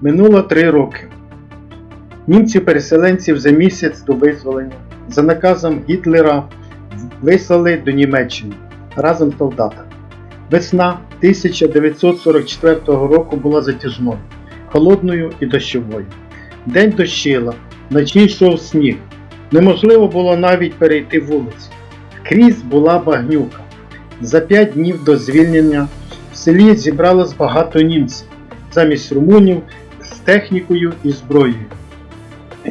Минуло три роки. Німців-переселенців за місяць до визволення за наказом Гітлера вислали до Німеччини разом з солдатами. Весна 1944 року була затяжною, холодною і дощовою. День дощило, вночі йшов сніг. Неможливо було навіть перейти вулицю. Крізь була багнюка. За п'ять днів до звільнення в селі зібралось багато німців замість румунів з технікою і зброєю.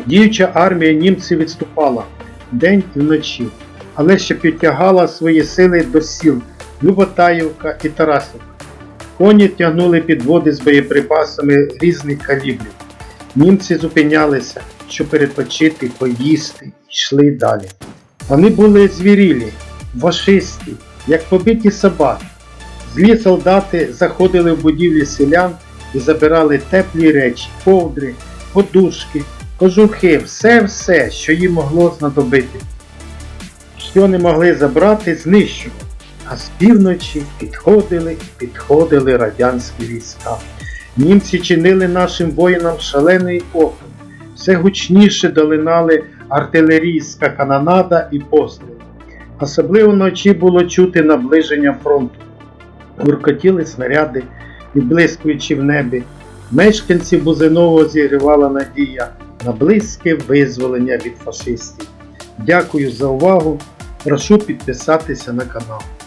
Діюча армія німців відступала день і вночі, але ще підтягала свої сили до сіл Люботаївка і Тарасівка. Коні тягнули підводи з боєприпасами різних калібрів. Німці зупинялися, щоб перепочити, поїсти, йшли далі. Вони були звірілі, фашисти, як побиті собаки. Злі солдати заходили в будівлі селян і забирали теплі речі, ковдри, подушки, кожухи, все-все, що їм могло знадобити. Що не могли забрати, знищували. А з півночі підходили і підходили радянські війська. Німці чинили нашим воїнам шалений опір. Все гучніше долинали артилерійська канонада і постріли. Особливо вночі було чути наближення фронту. Гуркотіли снаряди, відблискуючи в небі. Мешканців Бузинового зігрівала надія на близьке визволення від фашистів. Дякую за увагу. Прошу підписатися на канал.